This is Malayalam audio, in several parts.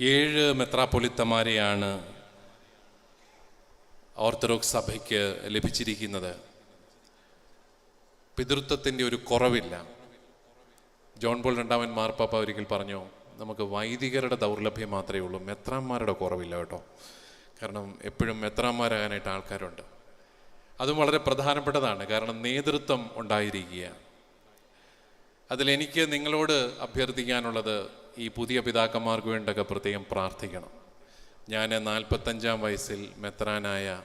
ഏഴ് മെത്രാപ്പൊലിത്തമാരെയാണ് ഓർത്തഡോക്സ് സഭയ്ക്ക് ലഭിച്ചിരിക്കുന്നത്. പിതൃത്വത്തിന്റെ ഒരു കുറവില്ല. ജോൺ പോൾ രണ്ടാമൻ മാർപ്പാപ്പ ഒരിക്കൽ പറഞ്ഞു നമുക്ക് വൈദികരുടെ ദൗർലഭ്യം മാത്രമേ ഉള്ളൂ. മെത്രാന്മാരുടെ കുറവില്ല കേട്ടോ. കാരണം എപ്പോഴും മെത്രാന്മാരാകാനായിട്ട് ആൾക്കാരുണ്ട്. അതും വളരെ പ്രധാനപ്പെട്ടതാണ്. കാരണം നേതൃത്വം ഉണ്ടായിരിക്കുക. അതിലെനിക്ക് നിങ്ങളോട് അഭ്യർത്ഥിക്കാനുള്ളത് ഈ പുതിയ പിതാക്കന്മാർക്ക് വേണ്ടൊക്കെ പ്രത്യേകം പ്രാർത്ഥിക്കണം. ഞാൻ നാൽപ്പത്തഞ്ചാം വയസ്സിൽ മെത്രാനായ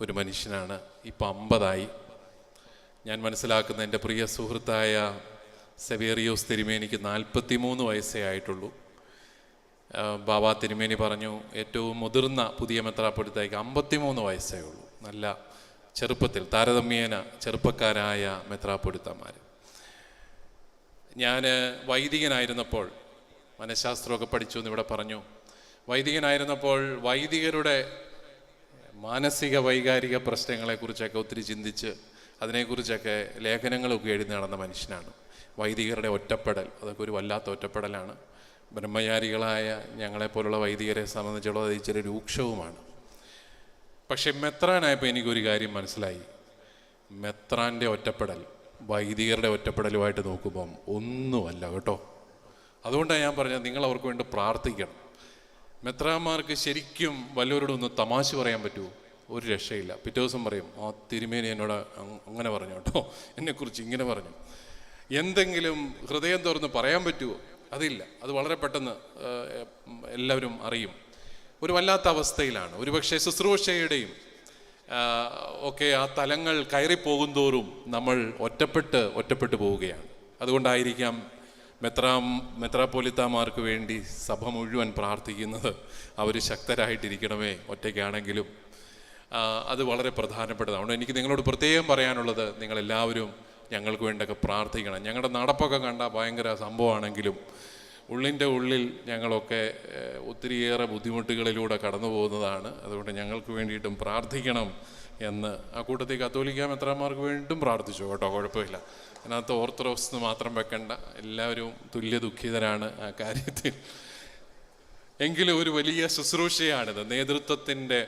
ഒരു മനുഷ്യനാണ്. ഇപ്പം അമ്പതായി. ഞാൻ മനസ്സിലാക്കുന്ന എന്റെ പ്രിയ സുഹൃത്തായ സെവേറിയോസ് തിരുമേനിക്ക് നാൽപ്പത്തി മൂന്ന് വയസ്സേ ആയിട്ടുള്ളൂ. ബാബ തിരുമേനി പറഞ്ഞു ഏറ്റവും മുതിർന്ന പുതിയ മെത്രാപ്പൊലിത്തായിക്ക് അമ്പത്തിമൂന്ന് വയസ്സേ ഉള്ളൂ. നല്ല ചെറുപ്പത്തിൽ താരതമ്യേന ചെറുപ്പക്കാരായ മെത്രാപ്പൊലിത്തമാർ ഞാൻ വൈദികനായിരുന്നപ്പോൾ മനഃശാസ്ത്രമൊക്കെ പഠിച്ചു എന്ന് ഇവിടെ പറഞ്ഞു. വൈദികനായിരുന്നപ്പോൾ വൈദികരുടെ മാനസിക വൈകാരിക പ്രശ്നങ്ങളെക്കുറിച്ചൊക്കെ ഒത്തിരി ചിന്തിച്ച് അതിനെക്കുറിച്ചൊക്കെ ലേഖനങ്ങളൊക്കെ എഴുതി നടന്ന മനുഷ്യനാണ്. വൈദികരുടെ ഒറ്റപ്പെടൽ അതൊക്കെ ഒരു വല്ലാത്ത ഒറ്റപ്പെടലാണ്. ബ്രഹ്മചാരികളായ ഞങ്ങളെപ്പോലുള്ള വൈദികരെ സംബന്ധിച്ചുള്ള ഇച്ചിരി രൂക്ഷവുമാണ്. പക്ഷെ മെത്രാനായപ്പോൾ എനിക്കൊരു കാര്യം മനസ്സിലായി. മെത്രാന്റെ ഒറ്റപ്പെടൽ വൈദികരുടെ ഒറ്റപ്പെടലുമായിട്ട് നോക്കുമ്പം ഒന്നുമല്ല കേട്ടോ. അതുകൊണ്ടാണ് ഞാൻ പറഞ്ഞത് നിങ്ങൾ അവർക്ക് വേണ്ടി പ്രാർത്ഥിക്കണം. മെത്രാന്മാർക്ക് ശരിക്കും വല്ലവരോട് ഒന്ന് തമാശ പറയാൻ പറ്റുമോ? ഒരു രക്ഷയില്ല. പിറ്റേ ദിവസം പറയും ആ തിരുമേനി എന്നോട് അങ്ങനെ പറഞ്ഞു കേട്ടോ. എന്നെക്കുറിച്ച് ഇങ്ങനെ പറഞ്ഞു. എന്തെങ്കിലും ഹൃദയം തുറന്ന് പറയാൻ പറ്റുമോ? അതില്ല. അത് വളരെ പെട്ടെന്ന് എല്ലാവരും അറിയും. ഒരു വല്ലാത്ത അവസ്ഥയിലാണ്. ഒരുപക്ഷെ ശുശ്രൂഷയുടെയും ഒക്കെ ആ തലങ്ങൾ കയറിപ്പോകും തോറും നമ്മൾ ഒറ്റപ്പെട്ട് ഒറ്റപ്പെട്ടു പോവുകയാണ്. അതുകൊണ്ടായിരിക്കാം മെത്രാം മെത്രാപ്പോലിത്താമാർക്ക് വേണ്ടി സഭ മുഴുവൻ പ്രാർത്ഥിക്കുന്നത് അവർ ശക്തരായിട്ടിരിക്കണമേ ഒറ്റയ്ക്കാണെങ്കിലും. അത് വളരെ പ്രധാനപ്പെട്ടതാണ്. എനിക്ക് നിങ്ങളോട് പ്രത്യേകം പറയാനുള്ളത് നിങ്ങളെല്ലാവരും ഞങ്ങൾക്ക് വേണ്ടിയൊക്കെ പ്രാർത്ഥിക്കണം. ഞങ്ങളുടെ നടപ്പൊക്കെ കണ്ട ഭയങ്കര സംഭവമാണെങ്കിലും ഉള്ളിന്റെ ഉള്ളിൽ ഞങ്ങളൊക്കെ ഒത്തിരിയേറെ ബുദ്ധിമുട്ടുകളിലൂടെ കടന്നു പോകുന്നതാണ്. അതുകൊണ്ട് ഞങ്ങൾക്ക് വേണ്ടിയിട്ടും പ്രാർത്ഥിക്കണം എന്ന് ആ കൂട്ടത്തിൽ കത്തോലിക്ക മെത്രാന്മാർക്ക് വേണ്ടിയിട്ടും പ്രാർത്ഥിച്ചു കേട്ടോ കുഴപ്പമില്ല. അതിനകത്ത് ഓർത്തഡോക്സ് എന്ന് മാത്രം വെക്കണ്ട എല്ലാവരും തുല്യ ദുഃഖിതരാണ് ആ കാര്യത്തിൽ. എങ്കിലും ഒരു വലിയ ശുശ്രൂഷയാണിത് നേതൃത്വത്തിന്റെ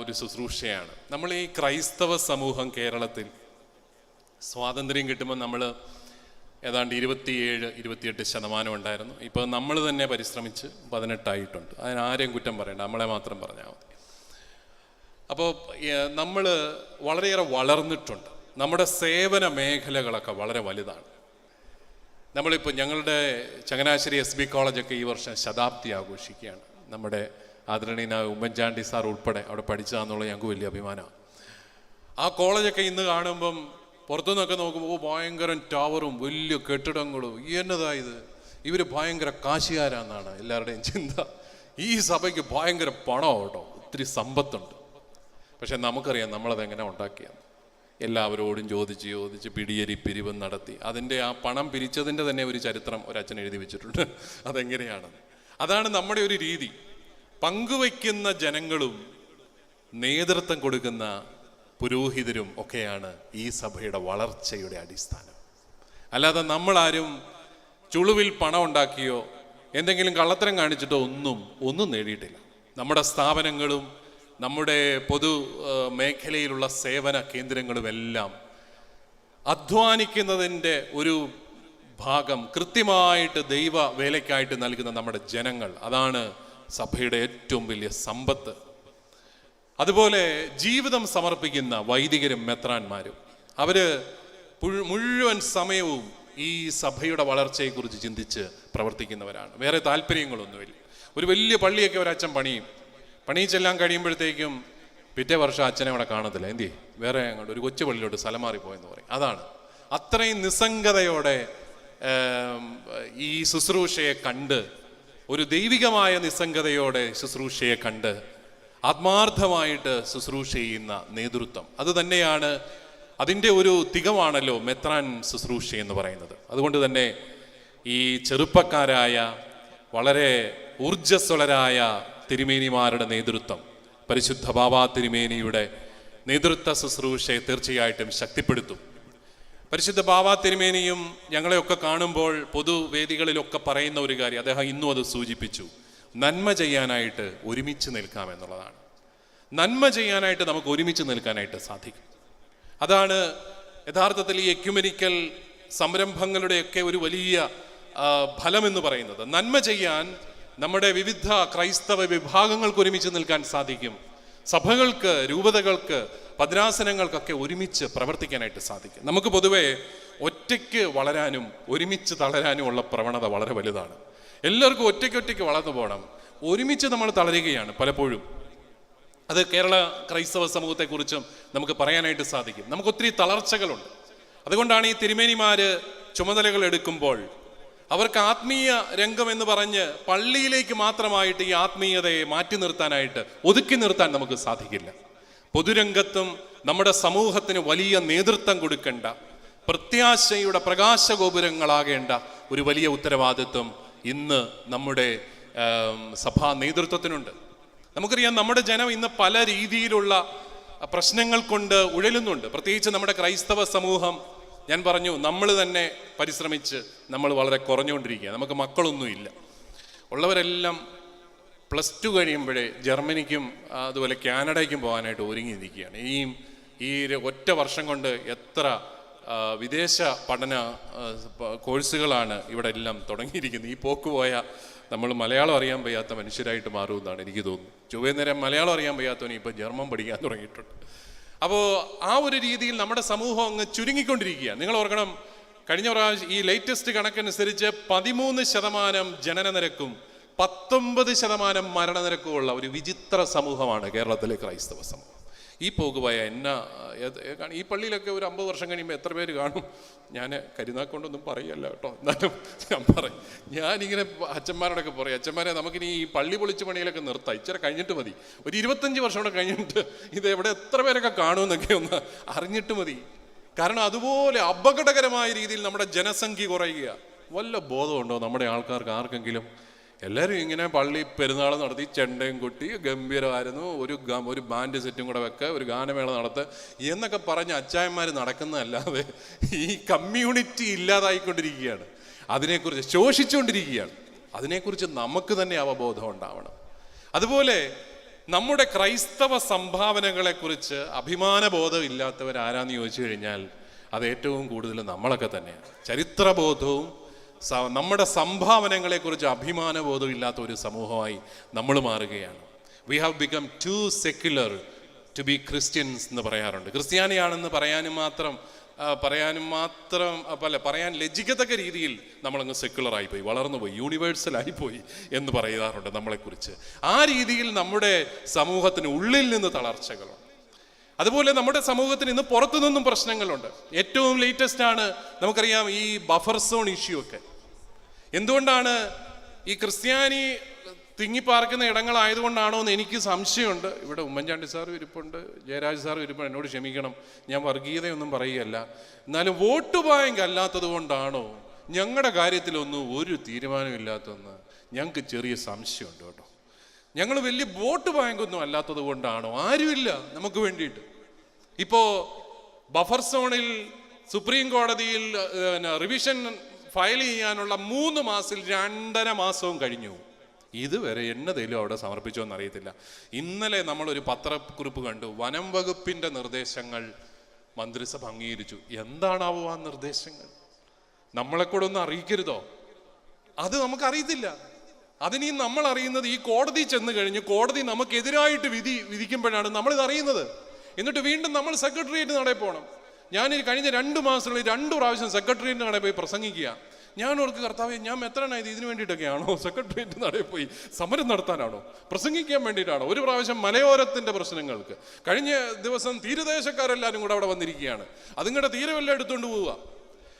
ഒരു ശുശ്രൂഷയാണ്. നമ്മൾ ഈ ക്രൈസ്തവ സമൂഹം കേരളത്തിൽ സ്വാതന്ത്ര്യം കിട്ടുമ്പോൾ നമ്മൾ ഏതാണ്ട് ഇരുപത്തിയേഴ് ഇരുപത്തിയെട്ട് ശതമാനം ഉണ്ടായിരുന്നു. ഇപ്പോൾ നമ്മൾ തന്നെ പരിശ്രമിച്ച് പതിനെട്ടായിട്ടുണ്ട്. അതിനാരെയും കുറ്റം പറയണ്ട. നമ്മളെ മാത്രം പറഞ്ഞാൽ മതി. അപ്പോൾ നമ്മൾ വളരെയേറെ വളർന്നിട്ടുണ്ട്. നമ്മുടെ സേവന മേഖലകളൊക്കെ വളരെ വലുതാണ്. നമ്മളിപ്പോൾ ഞങ്ങളുടെ ചങ്ങനാശ്ശേരി എസ് ബി കോളേജൊക്കെ ഈ വർഷം ശതാബ്ദി ആഘോഷിക്കുകയാണ്. നമ്മുടെ ആദരണീയനായ ഉമ്മൻചാണ്ടി സാർ ഉൾപ്പെടെ അവിടെ പഠിച്ചതാണെന്നുള്ള ഞങ്ങൾക്ക് വലിയ അഭിമാനമാണ്. ആ കോളേജൊക്കെ ഇന്ന് കാണുമ്പം പുറത്തുനിന്നൊക്കെ നോക്കുമ്പോൾ ഭയങ്കര ടവറും വലിയ കെട്ടിടങ്ങളും. എന്നതാ ഇത്? ഇവർ ഭയങ്കര കാശുകാരാന്നാണ് എല്ലാവരുടെയും ചിന്ത. ഈ സഭയ്ക്ക് ഭയങ്കര പണം കേട്ടോ. ഒത്തിരി സമ്പത്തുണ്ട്. പക്ഷെ നമുക്കറിയാം നമ്മളതെങ്ങനെ ഉണ്ടാക്കിയാണ് എല്ലാവരോടും ചോദിച്ച് ചോദിച്ച് പിടിയരി പിരിവ് നടത്തി. അതിന്റെ ആ പണം പിരിച്ചതിന്റെ തന്നെ ഒരു ചരിത്രം ഒരു അച്ഛൻ എഴുതി വെച്ചിട്ടുണ്ട്. അതെങ്ങനെയാണ്? അതാണ് നമ്മുടെ ഒരു രീതി. പങ്കുവയ്ക്കുന്ന ജനങ്ങളും നേതൃത്വം കൊടുക്കുന്ന പുരോഹിതരും ഒക്കെയാണ് ഈ സഭയുടെ വളർച്ചയുടെ അടിസ്ഥാനം. അല്ലാതെ നമ്മളാരും ചുളുവിൽ പണം ഉണ്ടാക്കിയോ എന്തെങ്കിലും കള്ളത്തരം കാണിച്ചിട്ടോ ഒന്നും ഒന്നും നേടിയിട്ടില്ല. നമ്മുടെ സ്ഥാപനങ്ങളും നമ്മുടെ പൊതു മേഖലയിലുള്ള സേവന കേന്ദ്രങ്ങളും എല്ലാം അധ്വാനിക്കുന്നതിന്റെ ഒരു ഭാഗം കൃത്യമായിട്ട് ദൈവ വേലയ്ക്കായിട്ട് നൽകുന്ന നമ്മുടെ ജനങ്ങൾ. അതാണ് സഭയുടെ ഏറ്റവും വലിയ സമ്പത്ത്. അതുപോലെ ജീവിതം സമർപ്പിക്കുന്ന വൈദികരും മെത്രാന്മാരും. അവർ മുഴുവൻ സമയവും ഈ സഭയുടെ വളർച്ചയെക്കുറിച്ച് ചിന്തിച്ച് പ്രവർത്തിക്കുന്നവരാണ്. വേറെ താല്പര്യങ്ങളൊന്നുമില്ല. ഒരു വലിയ പള്ളിയൊക്കെ ഒരച്ഛൻ പണിയും. പണിയിച്ചെല്ലാം കഴിയുമ്പോഴത്തേക്കും പിറ്റേ വർഷം അച്ഛനെ അവിടെ കാണത്തില്ല. എന്തി വേറെ അങ്ങോട്ട് ഒരു കൊച്ചു പള്ളിയിലോട്ട് സ്ഥലം മാറിപ്പോയെന്ന് പറയും. അതാണ്. അത്രയും നിസ്സംഗതയോടെ ഈ ശുശ്രൂഷയെ കണ്ട് ഒരു ദൈവികമായ നിസ്സംഗതയോടെ ശുശ്രൂഷയെ കണ്ട് ആത്മാർത്ഥമായിട്ട് ശുശ്രൂഷ ചെയ്യുന്ന നേതൃത്വം. അത് തന്നെയാണ് അതിന്റെ ഒരു തികമാണല്ലോ മെത്രാൻ ശുശ്രൂഷ എന്ന് പറയുന്നത്. അതുകൊണ്ട് തന്നെ ഈ ചെറുപ്പക്കാരായ വളരെ ഊർജസ്വലരായ തിരുമേനിമാരുടെ നേതൃത്വം പരിശുദ്ധ ബാബാ തിരുമേനിയുടെ നേതൃത്വ ശുശ്രൂഷയെ തീർച്ചയായിട്ടും ശക്തിപ്പെടുത്തും. പരിശുദ്ധ ബാബാ തിരുമേനിയും ഞങ്ങളെയൊക്കെ കാണുമ്പോൾ പൊതുവേദികളിലൊക്കെ പറയുന്ന ഒരു കാര്യം അദ്ദേഹം ഇന്നും അത് സൂചിപ്പിച്ചു. നന്മ ചെയ്യാനായിട്ട് ഒരുമിച്ച് നിൽക്കാം എന്നുള്ളതാണ്. നന്മ ചെയ്യാനായിട്ട് നമുക്ക് ഒരുമിച്ച് നിൽക്കാനായിട്ട് സാധിക്കും. അതാണ് യഥാർത്ഥത്തിൽ ഈ എക്യുമെനിക്കൽ സംരംഭങ്ങളുടെയൊക്കെ ഒരു വലിയ ഫലമെന്ന് പറയുന്നത്. നന്മ ചെയ്യാൻ നമ്മുടെ വിവിധ ക്രൈസ്തവ വിഭാഗങ്ങൾക്ക് ഒരുമിച്ച് നിൽക്കാൻ സാധിക്കും. സഭകൾക്ക് രൂപതകൾക്ക് ഭദ്രാസനങ്ങൾക്കൊക്കെ ഒരുമിച്ച് പ്രവർത്തിക്കാനായിട്ട് സാധിക്കും. നമുക്ക് പൊതുവേ ഒറ്റയ്ക്ക് വളരാനും ഒരുമിച്ച് തളരാനും ഉള്ള പ്രവണത വളരെ വലുതാണ്. എല്ലാവർക്കും ഒറ്റയ്ക്ക് ഒറ്റയ്ക്ക് വളർന്നു പോകണം. ഒരുമിച്ച് നമ്മൾ തളരുകയാണ് പലപ്പോഴും. അത് കേരള ക്രൈസ്തവ സമൂഹത്തെക്കുറിച്ചും നമുക്ക് പറയാനായിട്ട് സാധിക്കും. നമുക്ക് ഒത്തിരി തളർച്ചകളുണ്ട്. അതുകൊണ്ടാണ് ഈ തിരുമേനിമാര് ചുമതലകൾ എടുക്കുമ്പോൾ അവർക്ക് ആത്മീയ രംഗം എന്ന് പറഞ്ഞ് പള്ളിയിലേക്ക് മാത്രമായിട്ട് ഈ ആത്മീയതയെ മാറ്റി നിർത്താനായിട്ട് ഒതുക്കി നിർത്താൻ നമുക്ക് സാധിക്കില്ല. പൊതുരംഗത്തും നമ്മുടെ സമൂഹത്തിന് വലിയ നേതൃത്വം കൊടുക്കേണ്ട പ്രത്യാശയുടെ പ്രകാശഗോപുരങ്ങളാകേണ്ട ഒരു വലിയ ഉത്തരവാദിത്വം ഇന്ന് നമ്മുടെ സഭാ നേതൃത്വത്തിനുണ്ട്. നമുക്കറിയാം നമ്മുടെ ജനം ഇന്ന് പല രീതിയിലുള്ള പ്രശ്നങ്ങൾ കൊണ്ട് ഉഴലുന്നുണ്ട്. പ്രത്യേകിച്ച് നമ്മുടെ ക്രൈസ്തവ സമൂഹം ഞാൻ പറഞ്ഞു നമ്മൾ തന്നെ പരിശ്രമിച്ച് നമ്മൾ വളരെ കുറഞ്ഞുകൊണ്ടിരിക്കുക നമുക്ക് മക്കളൊന്നുമില്ല. ഉള്ളവരെല്ലാം പ്ലസ് ടു കഴിയുമ്പോഴേ ജർമ്മനിക്കും അതുപോലെ കാനഡയ്ക്കും പോകാനായിട്ട് ഒരുങ്ങി നിൽക്കുകയാണ്. ഈ ഒറ്റ വർഷം കൊണ്ട് എത്ര വിദേശ പഠന കോഴ്സുകളാണ് ഇവിടെ എല്ലാം തുടങ്ങിയിരിക്കുന്നത്. ഈ പോക്ക് പോയ നമ്മൾ മലയാളം അറിയാൻ വയ്യാത്ത മനുഷ്യരായിട്ട് മാറുമെന്നാണ് എനിക്ക് തോന്നുന്നത്. ചൊവ്വേ നേരം മലയാളം അറിയാൻ വയ്യാത്തവന് ഇപ്പോൾ ജർമ്മൻ പഠിക്കാൻ തുടങ്ങിയിട്ടുണ്ട്. അപ്പോൾ ആ ഒരു രീതിയിൽ നമ്മുടെ സമൂഹം അങ്ങ് ചുരുങ്ങിക്കൊണ്ടിരിക്കുകയാണ്. നിങ്ങൾ ഓർക്കണം കഴിഞ്ഞ പ്രാവശ്യം ഈ ലേറ്റസ്റ്റ് കണക്കനുസരിച്ച് പതിമൂന്ന് ശതമാനം ജനന നിരക്കും പത്തൊമ്പത് ശതമാനം മരണനിരക്കും ഉള്ള ഒരു വിചിത്ര സമൂഹമാണ് കേരളത്തിലെ ക്രൈസ്തവ സമൂഹം. ഈ പോകുവായ എന്നാ ഈ പള്ളിയിലൊക്കെ ഒരു അമ്പത് വർഷം കഴിയുമ്പോൾ എത്ര പേര് കാണും? ഞാൻ കരുനാക്കൊണ്ടൊന്നും പറയല്ല കേട്ടോ എന്നാലും ഞാൻ പറയും. ഞാനിങ്ങനെ അച്ഛന്മാരോടൊക്കെ പറയും അച്ഛന്മാരെ നമുക്കിനി ഈ പള്ളി പൊളിച്ച് പണിയിലൊക്കെ നിർത്താം ഇച്ചിരി കഴിഞ്ഞിട്ട് മതി. ഒരു ഇരുപത്തഞ്ച് വർഷം കൂടെ കഴിഞ്ഞിട്ട് ഇത് എവിടെ എത്ര പേരൊക്കെ കാണുമെന്നൊക്കെ ഒന്ന് അറിഞ്ഞിട്ട് മതി. കാരണം അതുപോലെ അപകടകരമായ രീതിയിൽ നമ്മുടെ ജനസംഖ്യ കുറയുക വല്ല ബോധമുണ്ടോ നമ്മുടെ ആൾക്കാർക്ക് ആർക്കെങ്കിലും? എല്ലാവരും ഇങ്ങനെ പള്ളി പെരുന്നാൾ നടത്തി ചെണ്ടയും കൊട്ടി ഗംഭീരമായിരുന്നു. ഒരു ഒരു ബാൻഡ് സെറ്റും കൂടെ വെക്കുക ഒരു ഗാനമേള നടത്തുക എന്നൊക്കെ പറഞ്ഞ് അച്ചായന്മാർ നടക്കുന്നതല്ലാതെ ഈ കമ്മ്യൂണിറ്റി ഇല്ലാതായിക്കൊണ്ടിരിക്കുകയാണ്. അതിനെക്കുറിച്ച് ശോഷിച്ചുകൊണ്ടിരിക്കുകയാണ്. അതിനെക്കുറിച്ച് നമുക്ക് തന്നെ അവബോധം ഉണ്ടാവണം. അതുപോലെ നമ്മുടെ ക്രൈസ്തവ സംഭാവനകളെക്കുറിച്ച് അഭിമാനബോധം ഇല്ലാത്തവർ ആരാന്ന് ചോദിച്ചു കഴിഞ്ഞാൽ അത് ഏറ്റവും കൂടുതൽ നമ്മളൊക്കെ തന്നെയാണ്. ചരിത്രബോധവും നമ്മുടെ സംഭാവനകളെക്കുറിച്ച് അഭിമാനബോധം ഇല്ലാത്ത ഒരു സമൂഹമായി നമ്മൾ മാറുകയാണ്. We have become too secular to be Christians എന്ന് പറയാറുണ്ട്. ക്രിസ്ത്യാനിയാണെന്ന് പറയാനും മാത്രം പറയാനും മാത്രം അല്ല പറയാൻ ലജ്ജിക്കത്തക്ക രീതിയിൽ നമ്മളങ്ങ് സെക്യുലർ വളർന്നു പോയി യൂണിവേഴ്സൽ പോയി എന്ന് പറയാറുണ്ട് നമ്മളെക്കുറിച്ച്. ആ രീതിയിൽ നമ്മുടെ സമൂഹത്തിന് ഉള്ളിൽ നിന്ന് തളർച്ചകളുണ്ട്. അതുപോലെ നമ്മുടെ സമൂഹത്തിന് ഇന്ന് പുറത്തു നിന്നും പ്രശ്നങ്ങളുണ്ട്. ഏറ്റവും ലേറ്റസ്റ്റ് ആണ് നമുക്കറിയാം ഈ ബഫർ സോൺ ഇഷ്യൂ ഒക്കെ. എന്തുകൊണ്ടാണ് ഈ ക്രിസ്ത്യാനി തിങ്ങിപ്പാർക്കുന്ന ഇടങ്ങളായതുകൊണ്ടാണോ എന്ന് എനിക്ക് സംശയമുണ്ട്. ഇവിടെ ഉമ്മൻചാണ്ടി സാർ ഇരിപ്പുണ്ട് ജയരാജ് സാർ ഇരിപ്പുണ്ട്. എന്നോട് ക്ഷമിക്കണം ഞാൻ വർഗീയതയൊന്നും പറയുകയല്ല. എന്നാലും വോട്ട് ബാങ്ക് അല്ലാത്തത് കൊണ്ടാണോ ഞങ്ങളുടെ കാര്യത്തിലൊന്നും ഒരു തീരുമാനമില്ലാത്തതെന്ന് ഞങ്ങൾക്ക് ചെറിയ സംശയമുണ്ട് കേട്ടോ. ഞങ്ങൾ വലിയ വോട്ട് ബാങ്കൊന്നും അല്ലാത്തത് കൊണ്ടാണോ ആരുമില്ല നമുക്ക് വേണ്ടിയിട്ട്. ഇപ്പോൾ ബഫർ സോണിൽ സുപ്രീം കോടതിയിൽ റിവിഷൻ ഫയൽ ചെയ്യാനുള്ള മൂന്ന് മാസത്തിൽ രണ്ടര മാസവും കഴിഞ്ഞു. ഇതുവരെ എന്നതേലും അവിടെ സമർപ്പിച്ചോ എന്നറിയത്തില്ല. ഇന്നലെ നമ്മളൊരു പത്രക്കുറിപ്പ് കണ്ടു. വനം വകുപ്പിന്റെ നിർദ്ദേശങ്ങൾ മന്ത്രിസഭ അംഗീകരിച്ചു. എന്താണാവോ ആ നിർദ്ദേശങ്ങൾ? നമ്മളെ കൂടെ ഒന്ന് അറിയിക്കരുതോ? അത് നമുക്കറിയത്തില്ല. അതിനി നമ്മൾ അറിയുന്നത് ഈ കോടതി ചെന്ന് കഴിഞ്ഞ് കോടതി നമുക്കെതിരായിട്ട് വിധി വിധിക്കുമ്പോഴാണ് നമ്മളിത് അറിയുന്നത് എന്നിട്ട് വീണ്ടും നമ്മൾ സെക്രട്ടേറിയറ്റ് നടയിൽ പോകണം ഞാൻ ഈ കഴിഞ്ഞ രണ്ട് മാസങ്ങളിൽ രണ്ട് പ്രാവശ്യം സെക്രട്ടേറിയറ്റ് നടയിൽ പോയി പ്രസംഗിക്കുക. ഞാൻ ഓർക്ക് കർത്താവ് ഞാൻ എത്രനായത് ഇതിനു വേണ്ടിയിട്ടൊക്കെയാണോ? സെക്രട്ടേറിയറ്റ് നടയിൽ പോയി സമരം നടത്താനാണോ? പ്രസംഗിക്കാൻ വേണ്ടിയിട്ടാണോ? ഒരു പ്രാവശ്യം മലയോരത്തിന്റെ പ്രശ്നങ്ങൾക്ക്. കഴിഞ്ഞ ദിവസം തീരദേശക്കാരെല്ലാവരും കൂടെ അവിടെ വന്നിരിക്കുകയാണ്. അതുങ്ങളുടെ തീരമെല്ലാം എടുത്തുകൊണ്ട് പോവുക.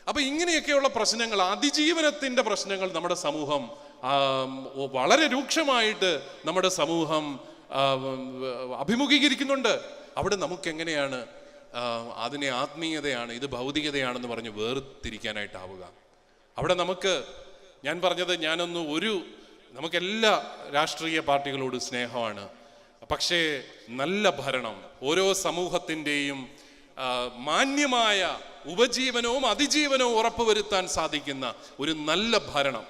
അപ്പം ഇങ്ങനെയൊക്കെയുള്ള പ്രശ്നങ്ങൾ അതിജീവനത്തിന്റെ പ്രശ്നങ്ങൾ നമ്മുടെ സമൂഹം വളരെ രൂക്ഷമായിട്ട് നമ്മുടെ സമൂഹം അഭിമുഖീകരിക്കുന്നുണ്ട്. അവിടെ നമുക്ക് എങ്ങനെയാണ് അതിനെ ആത്മീയതയാണ് ഇത് ഭൗതികതയാണെന്ന് പറഞ്ഞ് വേർതിരിക്കാനായിട്ടാവുക. അവിടെ നമുക്ക് ഞാൻ പറഞ്ഞത് ഞാനൊന്ന് ഒരു നമുക്കെല്ലാ രാഷ്ട്രീയ പാർട്ടികളോട് സ്നേഹമാണ്. പക്ഷേ നല്ല ഭരണം ഓരോ സമൂഹത്തിന്റെയും മാന്യമായ ഉപജീവനവും അതിജീവനവും ഉറപ്പുവരുത്താൻ സാധിക്കുന്ന ഒരു നല്ല ഭരണം.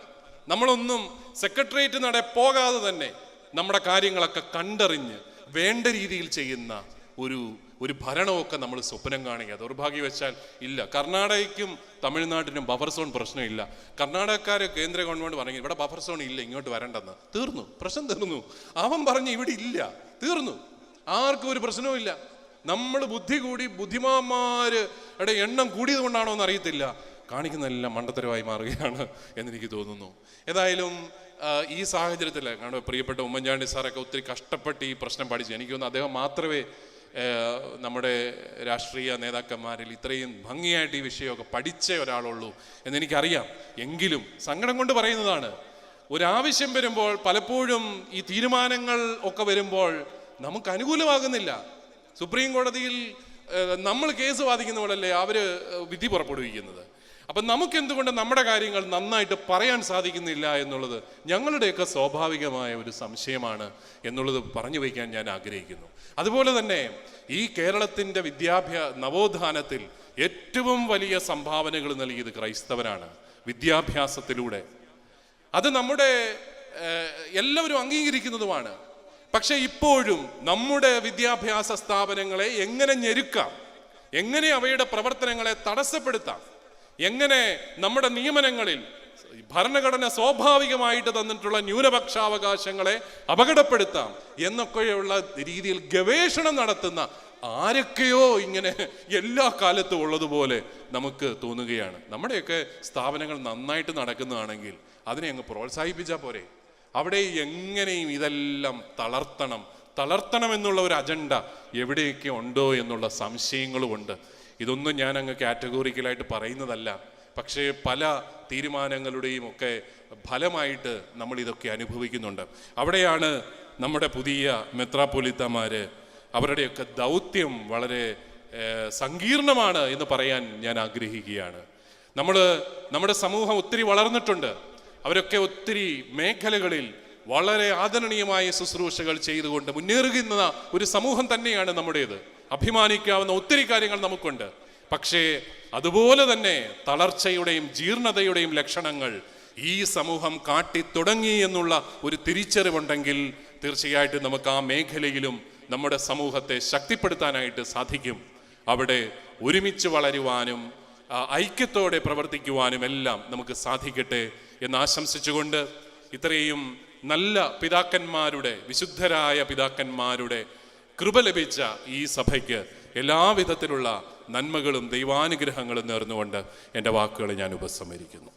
നമ്മളൊന്നും സെക്രട്ടേറിയറ്റ് നട പോകാതെ തന്നെ നമ്മുടെ കാര്യങ്ങളൊക്കെ കണ്ടറിഞ്ഞ് വേണ്ട രീതിയിൽ ചെയ്യുന്ന ഒരു ഒരു ഭരണമൊക്കെ നമ്മൾ സ്വപ്നം കാണുക ദൗർഭാഗ്യവശാൽ ഇല്ല. കർണാടകയ്ക്കും തമിഴ്നാട്ടിനും ബഫർ സോൺ പ്രശ്നമില്ല. കർണാടകക്കാർ കേന്ദ്ര ഗവൺമെന്റ് പറഞ്ഞു ഇവിടെ ബഫർ സോൺ ഇല്ല ഇങ്ങോട്ട് വരണ്ടെന്ന്. തീർന്നു. പ്രശ്നം തീർന്നു. അവൻ പറഞ്ഞു ഇവിടെ ഇല്ല. തീർന്നു. ആർക്കും ഒരു പ്രശ്നവും ഇല്ല. നമ്മൾ ബുദ്ധി കൂടി ബുദ്ധിമാന്മാരുടെ എണ്ണം കൂടിയത് കൊണ്ടാണോ എന്ന് അറിയത്തില്ല കാണിക്കുന്നതെല്ലാം മണ്ടത്തരമായി മാറുകയാണ് എന്നെനിക്ക് തോന്നുന്നു. ഏതായാലും ഈ സാഹചര്യത്തിൽ കാരണം പ്രിയപ്പെട്ട ഉമ്മൻചാണ്ടി സാറൊക്കെ ഒത്തിരി കഷ്ടപ്പെട്ട് ഈ പ്രശ്നം പഠിച്ചു. എനിക്ക് തോന്നുന്നു അദ്ദേഹം മാത്രമേ നമ്മുടെ രാഷ്ട്രീയ നേതാക്കന്മാരിൽ ഇത്രയും ഭംഗിയായിട്ട് ഈ വിഷയമൊക്കെ പഠിച്ച ഒരാളുള്ളൂ എന്നെനിക്കറിയാം. എങ്കിലും സങ്കടം കൊണ്ട് പറയുന്നതാണ് ഒരാവശ്യം വരുമ്പോൾ പലപ്പോഴും ഈ തീരുമാനങ്ങൾ ഒക്കെ വരുമ്പോൾ നമുക്ക് അനുകൂലമാകുന്നില്ല. സുപ്രീം കോടതിയിൽ നമ്മൾ കേസ് വാദിക്കുന്ന പോലല്ലേ അവർ വിധി പുറപ്പെടുവിക്കുന്നത്. അപ്പൊ നമുക്ക് എന്തുകൊണ്ട് നമ്മുടെ കാര്യങ്ങൾ നന്നായിട്ട് പറയാൻ സാധിക്കുന്നില്ല എന്നുള്ളത് ഞങ്ങളുടെയൊക്കെ സ്വാഭാവികമായ ഒരു സംശയമാണ് എന്നുള്ളത് പറഞ്ഞു വയ്ക്കാൻ ഞാൻ ആഗ്രഹിക്കുന്നു. അതുപോലെ തന്നെ ഈ കേരളത്തിന്റെ വിദ്യാഭ്യാസ നവോത്ഥാനത്തിൽ ഏറ്റവും വലിയ സംഭാവനകൾ നൽകിയത് ക്രൈസ്തവരാണ് വിദ്യാഭ്യാസത്തിലൂടെ. അത് നമ്മുടെ എല്ലാവരും അംഗീകരിക്കുന്നതുമാണ്. പക്ഷേ ഇപ്പോഴും നമ്മുടെ വിദ്യാഭ്യാസ സ്ഥാപനങ്ങളെ എങ്ങനെ ഞെരുക്കാം? എങ്ങനെ അവയുടെ പ്രവർത്തനങ്ങളെ തടസ്സപ്പെടുത്താം? എങ്ങനെ നമ്മുടെ നിയമനങ്ങളിൽ ഭരണഘടന സ്വാഭാവികമായിട്ട് തന്നിട്ടുള്ള ന്യൂനപക്ഷാവകാശങ്ങളെ അപകടപ്പെടുത്താം എന്നൊക്കെയുള്ള രീതിയിൽ ഗവേഷണം നടത്തുന്ന ആരൊക്കെയോ ഇങ്ങനെ എല്ലാ കാലത്തും ഉള്ളതുപോലെ നമുക്ക് തോന്നുകയാണ്. നമ്മുടെയൊക്കെ സ്ഥാപനങ്ങൾ നന്നായിട്ട് നടക്കുന്നതാണെങ്കിൽ അതിനെ അങ്ങ് പ്രോത്സാഹിപ്പിച്ചാൽ പോരെ. അവിടെ എങ്ങനെയും ഇതെല്ലാം തളർത്തണം. തളർത്തണം എന്നുള്ള ഒരു അജണ്ട എവിടെയൊക്കെ ഉണ്ടോ എന്നുള്ള സംശയങ്ങളുമുണ്ട്. ഇതൊന്നും ഞാൻ അങ്ങ് കാറ്റഗോറിക്കലായിട്ട് പറയുന്നതല്ല. പക്ഷേ പല തീരുമാനങ്ങളുടെയും ഒക്കെ ഫലമായിട്ട് നമ്മൾ ഇതൊക്കെ അനുഭവിക്കുന്നുണ്ട്. അവിടെയാണ് നമ്മുടെ പുതിയ മെത്രാപ്പൊലിത്തമാർ അവരുടെയൊക്കെ ദൗത്യം വളരെ സങ്കീർണമാണ് എന്ന് പറയാൻ ഞാൻ ആഗ്രഹിക്കുകയാണ്. നമ്മൾ നമ്മുടെ സമൂഹം ഒത്തിരി വളർന്നിട്ടുണ്ട്. അവരൊക്കെ ഒത്തിരി മേഖലകളിൽ വളരെ ആദരണീയമായ ശുശ്രൂഷകൾ ചെയ്തുകൊണ്ട് മുന്നേറുന്ന ഒരു സമൂഹം തന്നെയാണ് നമ്മുടേത്. അഭിമാനിക്കാവുന്ന ഒത്തിരി കാര്യങ്ങൾ നമുക്കുണ്ട്. പക്ഷേ അതുപോലെ തന്നെ തളർച്ചയുടെയും ജീർണതയുടെയും ലക്ഷണങ്ങൾ ഈ സമൂഹം കാട്ടി തുടങ്ങി എന്നുള്ള ഒരു തിരിച്ചറിവുണ്ടെങ്കിൽ തീർച്ചയായിട്ടും നമുക്ക് ആ മേഖലയിലും നമ്മുടെ സമൂഹത്തെ ശക്തിപ്പെടുത്താനായിട്ട് സാധിക്കും. അവിടെ ഒരുമിച്ച് വളരുവാനും ഐക്യത്തോടെ പ്രവർത്തിക്കുവാനും എല്ലാം നമുക്ക് സാധിക്കട്ടെ എന്ന് ആശംസിച്ചുകൊണ്ട് ഇത്രയും നല്ല പിതാക്കന്മാരുടെ വിശുദ്ധരായ പിതാക്കന്മാരുടെ കൃപ ലഭിച്ച ഈ സഭയ്ക്ക് എല്ലാവിധത്തിലുള്ള നന്മകളും ദൈവാനുഗ്രഹങ്ങളും നേർന്നുകൊണ്ട് എന്റെ വാക്കുകൾ ഞാൻ ഉപസംഹരിക്കുന്നു.